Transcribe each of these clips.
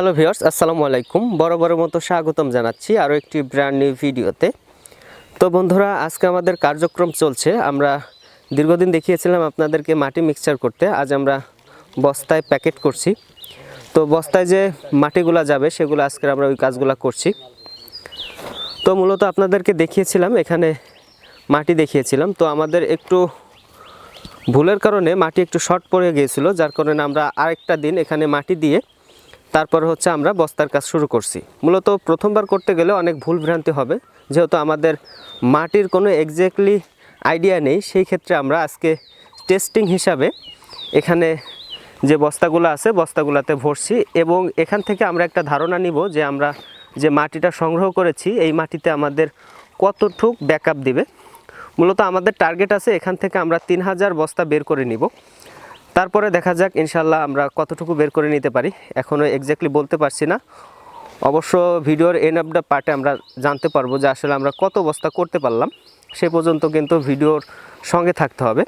Hello viewers আসসালামু আলাইকুম। বড় বড় মতো স্বাগতম জানাচ্ছি আরও একটি ব্র্যান্ড নিউ ভিডিওতে তো বন্ধুরা, আজকে আমাদের কার্যক্রম চলছে। আমরা দীর্ঘদিন দেখিয়েছিলাম আপনাদেরকে মাটি মিক্সচার করতে। আজ আমরা বস্তায় প্যাকেট করছি। তো বস্তায় যে মাটিগুলা যাবে, সেগুলো আজকে আমরা ওই কাজগুলো করছি। তো মূলত আপনাদেরকে দেখিয়েছিলাম, এখানে মাটি দেখিয়েছিলাম। তো আমাদের একটু ভুলের কারণে মাটি একটু শর্ট পড়ে গিয়েছিল, যার কারণে আমরা আরেকটা দিন এখানে মাটি দিয়ে তারপর হচ্ছে আমরা বস্তার কাজ শুরু করছি। মূলত প্রথমবার করতে গেলে অনেক ভুল ভ্রান্তি হবে। যেহেতু আমাদের মাটির কোনো এক্স্যাক্টলি আইডিয়া নেই, সেই ক্ষেত্রে আমরা আজকে টেস্টিং হিসাবে এখানে যে বস্তাগুলো আছে, বস্তাগুলোতে ভরছি এবং এখান থেকে আমরা একটা ধারণা নিব যে আমরা যে মাটিটা সংগ্রহ করেছি, এই মাটিতে আমাদের কতটুক ব্যাকআপ দিবে। মূলত আমাদের টার্গেট আছে এখান থেকে আমরা তিন হাজার বস্তা বের করে নিব। তারপরে দেখা যাক ইনশাল্লাহ আমরা কতটুকু বের করে নিতে পারি। এখনও এক্স্যাক্টলি বলতে পারছি না। অবশ্য ভিডিওর এন অফ দ্য পার্টে আমরা জানতে পারব যে আসলে আমরা কত বস্তা করতে পারলাম। সে পর্যন্ত কিন্তু ভিডিওর সঙ্গে থাকতে হবে।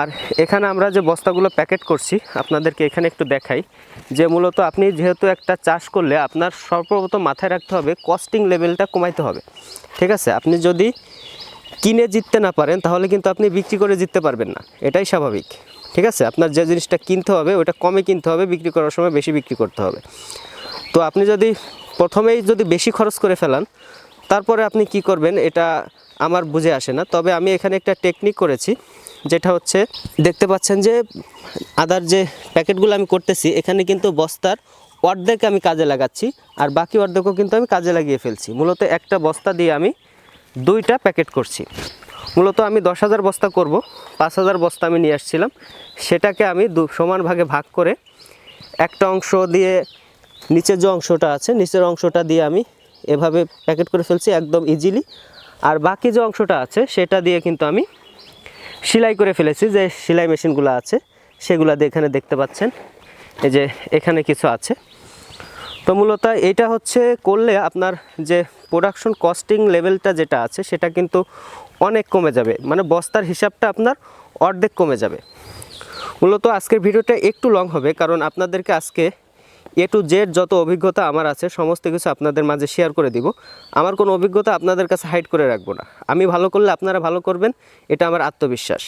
আর এখানে আমরা যে বস্তাগুলো প্যাকেট করছি, আপনাদেরকে এখানে একটু দেখাই। যে মূলত আপনি যেহেতু একটা চাষ করলে আপনার সর্বপ্রথম মাথায় রাখতে হবে কস্টিং লেভেলটা কমাইতে হবে। ঠিক আছে? আপনি যদি কিনে জিততে না পারেন, তাহলে কিন্তু আপনি বিক্রি করে জিততে পারবেন না। এটাই স্বাভাবিক। ঠিক আছে? আপনার যে জিনিসটা কিনতে হবে ওটা কমে কিনতে হবে, বিক্রি করার সময় বেশি বিক্রি করতে হবে। তো আপনি যদি প্রথমেই যদি বেশি খরচ করে ফেলান, তারপরে আপনি কি করবেন? এটা আমার বুঝে আসে না। তবে আমি এখানে একটা টেকনিক করেছি, যেটা হচ্ছে, দেখতে পাচ্ছেন যে, আদার যে প্যাকেটগুলো আমি করতেছি, এখানে কিন্তু বস্তার অর্ধেক আমি কাজে লাগাচ্ছি, আর বাকি অর্ধেকও কিন্তু আমি কাজে লাগিয়ে ফেলছি। মূলত একটা বস্তা দিয়ে আমি দুইটা প্যাকেট করছি। মূলত আমি দশ হাজার বস্তা করব, পাঁচ হাজার বস্তা আমি নিয়ে আসছিলাম। সেটাকে আমি দু, সমান ভাগে ভাগ করে একটা অংশ দিয়ে নিচের যে অংশটা আছে, নিচের অংশটা দিয়ে আমি এভাবে প্যাকেট করে ফেলছি একদম ইজিলি আর বাকি যে অংশটা আছে, সেটা দিয়ে কিন্তু আমি সেলাই করে ফেলেছি, যে সেলাই মেশিনগুলো আছে, সেগুলো দিয়ে এখানে দেখতে পাচ্ছেন। এই যে এখানে কিছু আছে। তো মূলত এটা হচ্ছে করলে আপনার যে প্রোডাকশন কস্টিং লেভেলটা যেটা আছে, সেটা কিন্তু অনেক কমে যাবে। মানে বস্তার হিসাবটা আপনার অর্ধেক কমে যাবে। মূলত আজকের ভিডিওটা একটু লং হবে, কারণ আপনাদেরকে আজকে এ টু জেড যত অভিজ্ঞতা আমার আছে, সমস্ত কিছু আপনাদের মাঝে শেয়ার করে দিব। আমার কোনো অভিজ্ঞতা আপনাদের কাছে হাইড করে রাখব না। আমি ভালো করলে আপনারা ভালো করবেন, এটা আমার আত্মবিশ্বাস।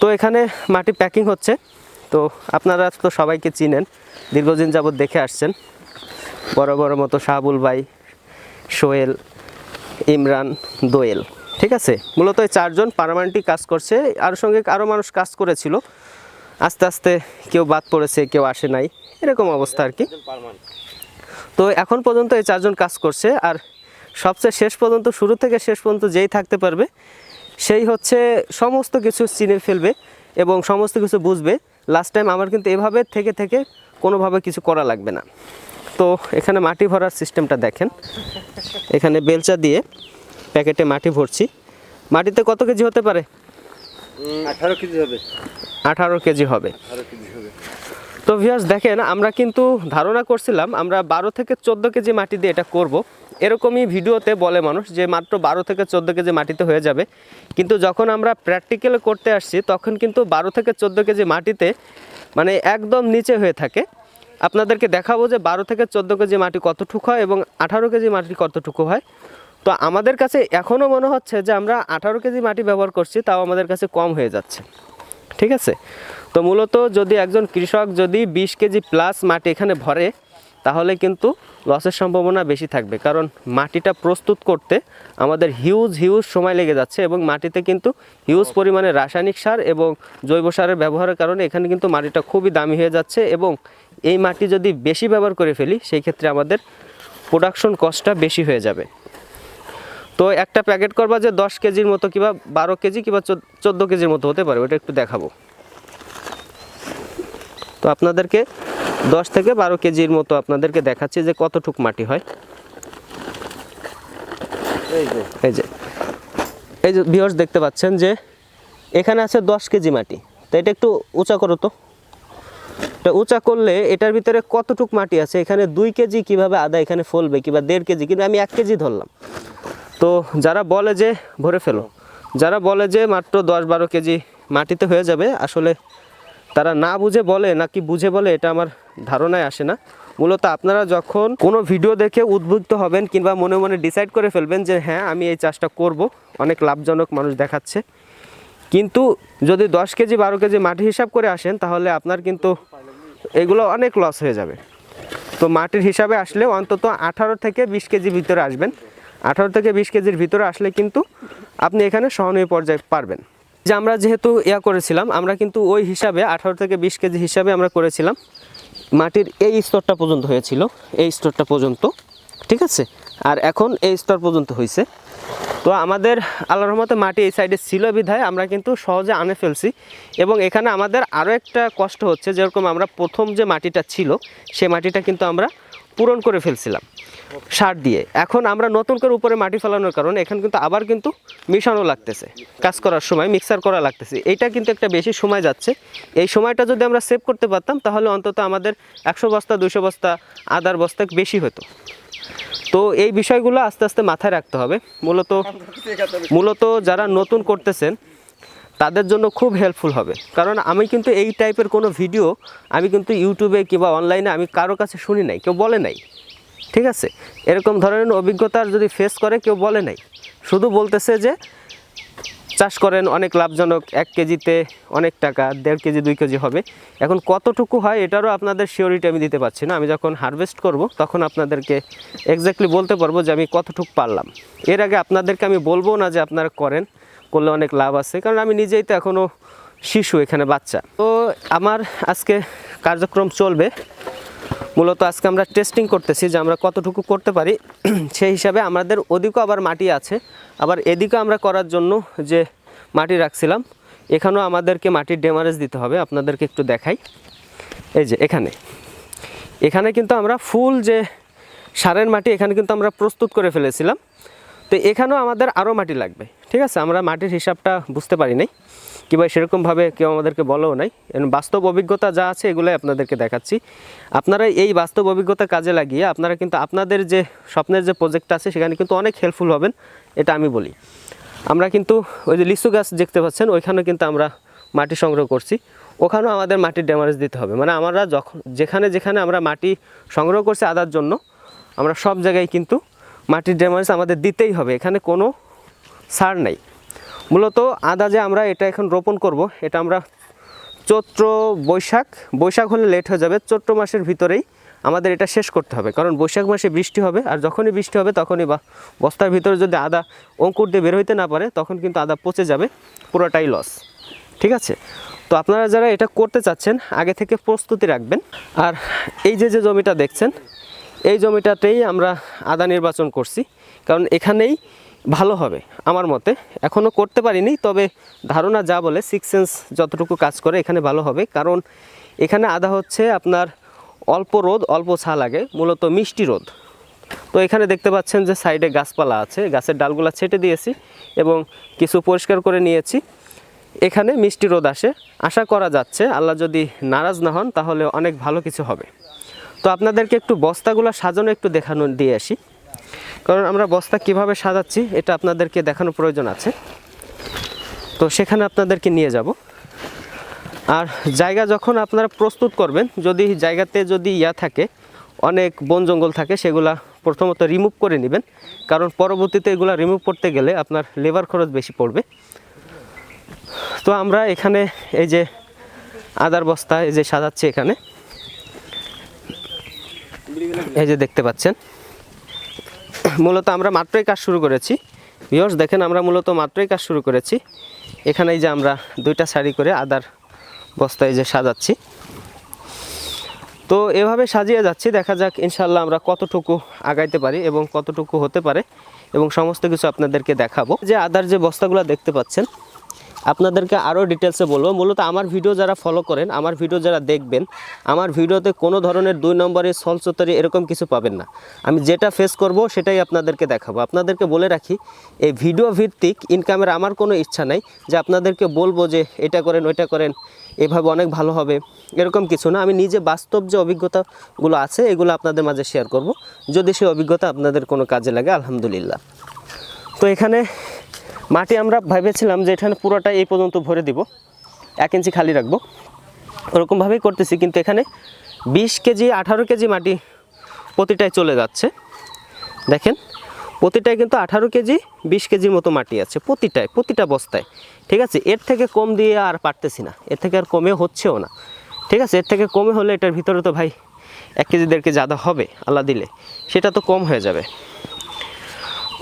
তো এখানে মাটি প্যাকিং হচ্ছে। তো আপনারা তো সবাইকে চিনেন, দীর্ঘদিন যাবৎ দেখে আসছেন। বড় বড় মতো শাহাবুল ভাই সোহেল ইমরান দোয়েল। ঠিক আছে? মূলত এই চারজন পারমানেন্টই কাজ করছে আর সঙ্গে আরও মানুষ কাজ করেছিল। আস্তে আস্তে কেউ বাদ পড়েছে কেউ আসে নাই। এরকম অবস্থা আর কি। তো এখন পর্যন্ত এই চারজন কাজ করছে আর সবচেয়ে শেষ পর্যন্ত শুরু থেকে শেষ পর্যন্ত যেই থাকতে পারবে সেই হচ্ছে সমস্ত কিছু চিনে ফেলবে এবং সমস্ত কিছু বুঝবে। লাস্ট টাইম আমার কিন্তু এভাবে থেকে থেকে কোনোভাবে কিছু করা লাগবে না। তো এখানে মাটি ভরার সিস্টেমটা দেখেন। এখানে বেলচা দিয়ে প্যাকেটে মাটি ভরছি। মাটিতে কত কেজি হতে পারে? আঠারো কেজি হবে। আঠারো কেজি হবে। আঠারো কেজি হবে। তো ভিউয়ার্স দেখেন আমরা কিন্তু ধারণা করছিলাম আমরা বারো থেকে চোদ্দ কেজি মাটি দিয়ে এটা করব। এরকমই ভিডিওতে বলে মানুষ যে মাত্র বারো থেকে চোদ্দ কেজি মাটিতে হয়ে যাবে। কিন্তু যখন আমরা প্র্যাকটিক্যাল করতে আসছি তখন কিন্তু বারো থেকে চোদ্দ কেজি মাটিতে মানে একদম নিচে হয়ে থাকে। আপনাদেরকে দেখাবো যে বারো থেকে চোদ্দ কেজি মাটি কতটুকু হয় এবং আঠারো কেজি মাটি কতটুকু হয়। তো আমাদের কাছে এখনও মনে হচ্ছে যে আমরা আঠারো কেজি মাটি ব্যবহার করছি, তাও আমাদের কাছে কম হয়ে যাচ্ছে। ঠিক আছে? তো মূলত যদি একজন কৃষক যদি বিশ কেজি প্লাস মাটি এখানে ভরে, তাহলে কিন্তু লসের সম্ভাবনা বেশি থাকবে। কারণ মাটিটা প্রস্তুত করতে আমাদের হিউজ হিউজ সময় লেগে যাচ্ছে এবং মাটিতে কিন্তু হিউজ পরিমাণে রাসায়নিক সার এবং জৈব সারের ব্যবহারের কারণে এখানে কিন্তু মাটিটা খুবই দামি হয়ে যাচ্ছে এবং এই মাটি যদি বেশি ব্যবহার করে ফেলি সেই ক্ষেত্রে আমাদের প্রোডাকশন কস্টটা বেশি হয়ে যাবে। তো একটা প্যাকেট করবা যে দশ কেজির মতো কিংবা বারো কেজি কিংবা চোদ্দ কেজির মতো হতে পারে ওটা একটু দেখাবো। তো আপনাদেরকে দশ থেকে বারো কেজির মতো আপনাদেরকে দেখাচ্ছি যে কতটুক মাটি হয়। এই যে। এই যে। এই যে ভিউয়ার্স দেখতে পাচ্ছেন যে এখানে আছে দশ কেজি মাটি। তো এটা একটু উঁচা করো তো। এটা উঁচা করলে এটার ভিতরে কতটুক মাটি আছে? এখানে দুই কেজি কীভাবে আদা এখানে ফলবে কিংবা দেড় কেজি? কিন্তু আমি এক কেজি ধরলাম। তো যারা বলে যে, ভরে ফেলো। যারা বলে যে মাত্র দশ বারো কেজি মাটিতে হয়ে যাবে, আসলে তারা না বুঝে বলে, নাকি বুঝে বলে, এটা আমার ধারণায় আসে না। মূলত আপনারা যখন কোনো ভিডিও দেখে উদ্বুদ্ধ হবেন কিংবা মনে মনে ডিসাইড করে ফেলবেন যে হ্যাঁ আমি এই চাষটা করব, অনেক লাভজনক মানুষ দেখাচ্ছে। কিন্তু যদি দশ কেজি, বারো কেজি মাটি হিসাব করে আসেন, তাহলে আপনার কিন্তু এগুলো অনেক লস হয়ে যাবে। তো মাটির হিসাবে আসলে অন্তত আঠারো থেকে বিশ কেজি ভিতরে আসবেন। আঠারো থেকে বিশ কেজির ভিতরে আসলে কিন্তু আপনি এখানে সহনীয় পর্যায়ে পারবেন। যে আমরা যেহেতু ইয়া করেছিলাম, আমরা কিন্তু ওই হিসাবে আঠারো থেকে বিশ কেজি হিসাবে আমরা করেছিলাম। মাটির এই স্তরটা পর্যন্ত হয়েছিল, এই স্তরটা পর্যন্ত, ঠিক আছে? আর এখন এই স্তর পর্যন্ত হয়েছে তো আমাদের আল্লাহ রহমতে মাটি এই সাইডে ছিল বিধায় আমরা কিন্তু সহজে আনে ফেলছি। এবং এখানে আমাদের আরও একটা কষ্ট হচ্ছে, যেরকম আমরা প্রথম যে মাটিটা ছিল, সে মাটিটা কিন্তু আমরা পূরণ করে ফেলছিলাম। সার দিয়ে। এখন আমরা নতুন করে উপরে মাটি ফেলানোর কারণে এখানে কিন্তু আবার কিন্তু মিশানো লাগতেছে। কাজ করার সময় মিক্সার করা লাগতেছে। এটা কিন্তু একটা বেশি সময় যাচ্ছে। এই সময়টা যদি আমরা সেভ করতে পারতাম, তাহলে অন্তত আমাদের একশো বস্তা দুশো বস্তা, আদার বস্তা বেশি হতো। তো এই বিষয়গুলো আস্তে আস্তে মাথায় রাখতে হবে। মূলত মূলত যারা নতুন করতেছেন তাদের জন্য খুব হেল্পফুল হবে। কারণ আমি কিন্তু এই টাইপের কোনো ভিডিও আমি কিন্তু ইউটিউবে কিংবা অনলাইনে আমি কারও কাছে শুনি নাই, কেউ বলে নাই। ঠিক আছে? এরকম ধরনের অভিজ্ঞতার যদি ফেস করে, কেউ বলে নাই। শুধু বলতেছে যে, চাষ করেন, অনেক লাভজনক, এক কেজিতে অনেক টাকা, দেড় কেজি, দুই কেজি হবে। এখন কতটুকু হয় এটারও আপনাদের শিওরিটি আমি দিতে পারছি না। আমি যখন হারভেস্ট করব, তখন আপনাদেরকে এক্স্যাক্টলি বলতে পারব যে আমি কতটুকু পারলাম। এর আগে আপনাদেরকে আমি বলব না যে আপনারা করেন। করলে অনেক লাভ আছে। কারণ আমি নিজেই তো এখনও শিশু এখানে বাচ্চা। তো আমার আজকে কার্যক্রম চলবে। মূলত আজকে আমরা টেস্টিং করতেছি যে আমরা কতটুকু করতে পারি। সেই হিসাবে আমাদের ওদিকও আবার মাটি আছে। আবার এদিকে আমরা করার জন্য যে মাটি রাখছিলাম, এখানেও আমাদেরকে মাটির ডেমারেজ দিতে হবে। আপনাদেরকে একটু দেখাই। এই যে এখানে। এখানে কিন্তু আমরা ফুল যে সারের মাটি, এখানে কিন্তু আমরা প্রস্তুত করে ফেলেছিলাম। তো এখানেও আমাদের আরও মাটি লাগবে, ঠিক আছে? আমরা মাটির হিসাবটা বুঝতে পারি নাই, কিংবা সেরকমভাবে কেউ আমাদেরকে বলেও নাই। বাস্তব অভিজ্ঞতা যা আছে, এগুলোই আপনাদেরকে দেখাচ্ছি। আপনারা এই বাস্তব অভিজ্ঞতা কাজে লাগিয়ে আপনারা কিন্তু আপনাদের যে স্বপ্নের যে প্রজেক্ট আছে, সেখানে কিন্তু অনেক হেল্পফুল হবেন, এটা আমি বলি। আমরা কিন্তু ওই যে লিচু গাছ দেখতে পাচ্ছেন, ওইখানেও কিন্তু আমরা মাটি সংগ্রহ করছি। ওখানেও আমাদের মাটির ড্যামারেজ দিতে হবে। মানে আমরা যখন, যেখানে যেখানে আমরা মাটি সংগ্রহ করছি আদার জন্য, আমরা সব জায়গায় কিন্তু মাটির ড্যামারেজ আমাদের দিতেই হবে, এখানে কোনো সার নাই। মূলত আদা যে আমরা এটা এখন রোপণ করব, এটা আমরা চৈত্র বৈশাখ বৈশাখ হলে লেট হয়ে যাবে, চৈত্র মাসের ভিতরেই আমাদের এটা শেষ করতে হবে। কারণ বৈশাখ মাসে বৃষ্টি হবে, আর যখনই বৃষ্টি হবে তখনই বা বস্তার ভিতরে যদি আদা অঙ্কুর দিয়ে বের হইতে না পারে, তখন কিন্তু আদা পচে যাবে, পুরোটাই লস ঠিক আছে? তো আপনারা যারা এটা করতে চাচ্ছেন, আগে থেকে প্রস্তুতি রাখবেন। আর এই যে যে জমিটা দেখছেন এই জমিটাতেই আমরা আদা নির্বাচন করছি। কারণ এখানেই ভালো হবে আমার মতে। এখনও করতে পারিনি, তবে ধারণা যা বলে সিক্স সেন্স যতটুকু কাজ করে এখানে ভালো হবে। কারণ এখানে আদা হচ্ছে আপনার অল্প রোদ, অল্প ছা লাগে মূলত মিষ্টি রোদ। তো এখানে দেখতে পাচ্ছেন যে সাইডে গাছপালা আছে, গাছের ডালগুলা ছেটে দিয়েছি এবং কিছু পরিষ্কার করে নিয়েছি। এখানে মিষ্টি রোদ আসে। আশা করা যাচ্ছে, আল্লাহ যদি নারাজ না হন, তাহলে অনেক ভালো কিছু হবে। তো আপনাদেরকে একটু বস্তাগুলো সাজানো একটু দেখানো, দিয়ে আসি। কারণ আমরা বস্তা কীভাবে সাজাচ্ছি, এটা আপনাদেরকে দেখানো প্রয়োজন আছে। তো সেখানে আপনাদেরকে নিয়ে যাব। আর জায়গা যখন আপনারা প্রস্তুত করবেন, যদি জায়গাতে যদি ইয়া থাকে, অনেক বন জঙ্গল থাকে, সেগুলা প্রথমত রিমুভ করে নেবেন। কারণ পরবর্তীতে এগুলা রিমুভ করতে গেলে আপনার লেবার খরচ বেশি পড়বে। তো আমরা এখানে এই যে আদার বস্তা, এই যে সাজাচ্ছি এখানে। এই যে দেখতে পাচ্ছেন। মূলত আমরা মাত্রই কাজ শুরু করেছি। ভিউয়ার্স দেখেন আমরা মূলত মাত্রই কাজ শুরু করেছি। এখানেই যে আমরা দুইটা শাড়ি করে আদার বস্তায় যে সাজাচ্ছি। তো এভাবে সাজিয়ে যাচ্ছি, দেখা যাক ইনশাল্লাহ আমরা কতটুকু আগাইতে পারি এবং কতটুকু হতে পারে এবং সমস্ত কিছু আপনাদেরকে দেখাবো। যে আদার যে বস্তাগুলো দেখতে পাচ্ছেন আপনাদেরকে আরও ডিটেলসে বলব। মূলত আমার ভিডিও যারা ফলো করেন, আমার ভিডিও যারা দেখবেন, আমার ভিডিওতে কোনো ধরনের দুই নম্বরে সলচতরি এরকম কিছু পাবেন না। আমি যেটা ফেস করব, সেটাই আপনাদেরকে দেখাবো। আপনাদেরকে বলে রাখি, এই ভিডিও ভিত্তিক ইনকামের আমার কোনো ইচ্ছা নাই যে আপনাদেরকে বলব যে এটা করেন, ওইটা করেন, এভাবে অনেক ভালো হবে, এরকম কিছু না। আমি নিজে বাস্তব যে অভিজ্ঞতাগুলো আছে, এগুলো আপনাদের মাঝে শেয়ার করব। যদি সেই অভিজ্ঞতা আপনাদের কোনো কাজে লাগে, আলহামদুলিল্লাহ। তো এখানে মাটি আমরা ভেবেছিলাম যে এখানে পুরোটা এই পর্যন্ত ভরে দিব। এক ইঞ্চি খালি রাখব। ওরকমভাবেই করতেছি, কিন্তু এখানে বিশ কেজি, আঠারো কেজি মাটি প্রতিটায় চলে যাচ্ছে। দেখেন প্রতিটায় কিন্তু আঠারো কেজি, বিশ কেজির মতো মাটি আছে প্রতিটায় প্রতিটা বস্তায়। ঠিক আছে, এর থেকে কম দিয়ে আর পারতেছি না, এর থেকে আর কমে হচ্ছেও না। ঠিক আছে, এর থেকে কমে হলে এটার ভিতরে তো ভাই এক কেজি, দেড় কেজি আদা হবে, আল্লাহ দিলে। সেটা তো কম হয়ে যাবে।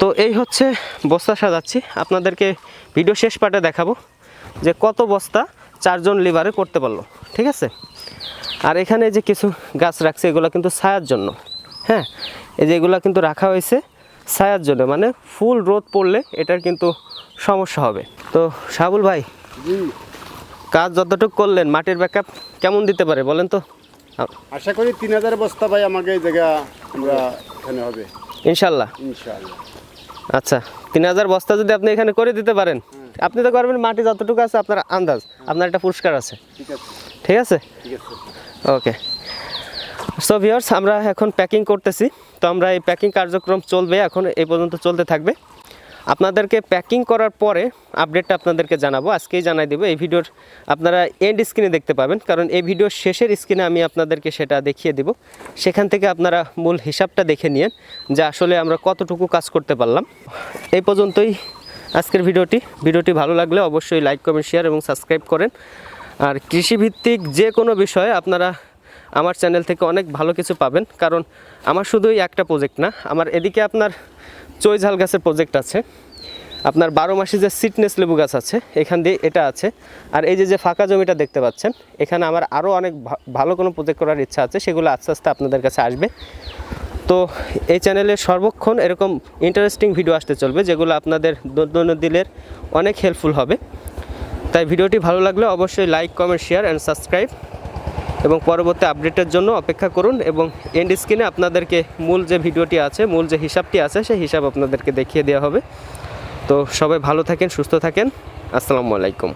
তো এই হচ্ছে বস্তা সাজাচ্ছি। আপনাদেরকে ভিডিও শেষ পার্টে দেখাবো যে কত বস্তা চারজন লিভারে করতে পারল ঠিক আছে? আর এখানে যে কিছু গাছ রাখছে এগুলো কিন্তু ছায়ার জন্য হ্যাঁ? এই যে এগুলো কিন্তু রাখা হয়েছে ছায়ার জন্য মানে ফুল রোদ পড়লে এটার কিন্তু সমস্যা হবে। তো সাবুল ভাই কাজ যতটুকু করলেন মাটির ব্যাকআপ কেমন দিতে পারে বলেন তো? আশা করি তিন হাজার বস্তা ভাই আমাকে এই জায়গা আমরা এখানে হবে। ইনশাল্লাহ ইনশাআল্লাহ। আচ্ছা তিন হাজার বস্তা যদি আপনি এখানে করে দিতে পারেন আপনি তো করবেন মাটি যতটুকু আছে আপনার আন্দাজ আপনার একটা পুরস্কার আছে। ঠিক আছে। ঠিক আছে? ঠিক আছে। ওকে। সো ভিওর্স আমরা এখন প্যাকিং করতেছি। তো আমরা এই প্যাকিং কার্যক্রম চলবে এখন এই পর্যন্ত চলতে থাকবে। আপনাদেরকে প্যাকিং করার পরে আপডেটটা আপনাদেরকে জানাব। আজকেই জানাই দেবো। এই ভিডিওর আপনারা এন্ড স্ক্রিনে দেখতে পাবেন, কারণ এই ভিডিওর শেষের স্ক্রিনে আমি আপনাদেরকে সেটা দেখিয়ে দেব। সেখান থেকে আপনারা মূল হিসাবটা দেখে নিন যে আসলে আমরা কতটুকু কাজ করতে পারলাম। এই পর্যন্তই আজকের ভিডিওটি। ভিডিওটি ভালো লাগলে অবশ্যই লাইক কমেন্ট শেয়ার এবং সাবস্ক্রাইব করেন। আর কৃষিভিত্তিক যে কোনো বিষয়ে আপনারা আমার চ্যানেল থেকে অনেক ভালো কিছু পাবেন, কারণ আমার শুধুই একটা প্রজেক্ট না, আমার এদিকে আপনার চৈঝাল গাছের প্রজেক্ট আছে। আপনার বারো মাসে যে সিটনেস লেবু গাছ আছে, এখান দিয়ে এটা আছে। আর এই যে যে ফাঁকা জমিটা দেখতে পাচ্ছেন, এখানে আমার আরও অনেক ভালো কোনো প্রজেক্ট করার ইচ্ছা আছে, সেগুলো আস্তে আস্তে আপনাদের কাছে আসবে। তো এই চ্যানেলে সর্বক্ষণ এরকম ইন্টারেস্টিং ভিডিও আসতে চলবে, যেগুলো আপনাদের দৈনন্দিনের অনেক হেল্পফুল হবে। তাই ভিডিওটি ভালো লাগলে অবশ্যই like comment share and subscribe এবং পরবর্তী আপডেটের জন্য অপেক্ষা করুন এবং এন্ড স্ক্রিনে আপনাদেরকে মূল যে ভিডিওটি আছে, মূল যে হিসাবটি আছে, সেই হিসাব আপনাদেরকে দেখিয়ে দেওয়া হবে। তো সবাই ভালো থাকেন, সুস্থ থাকেন। আসসালামু আলাইকুম।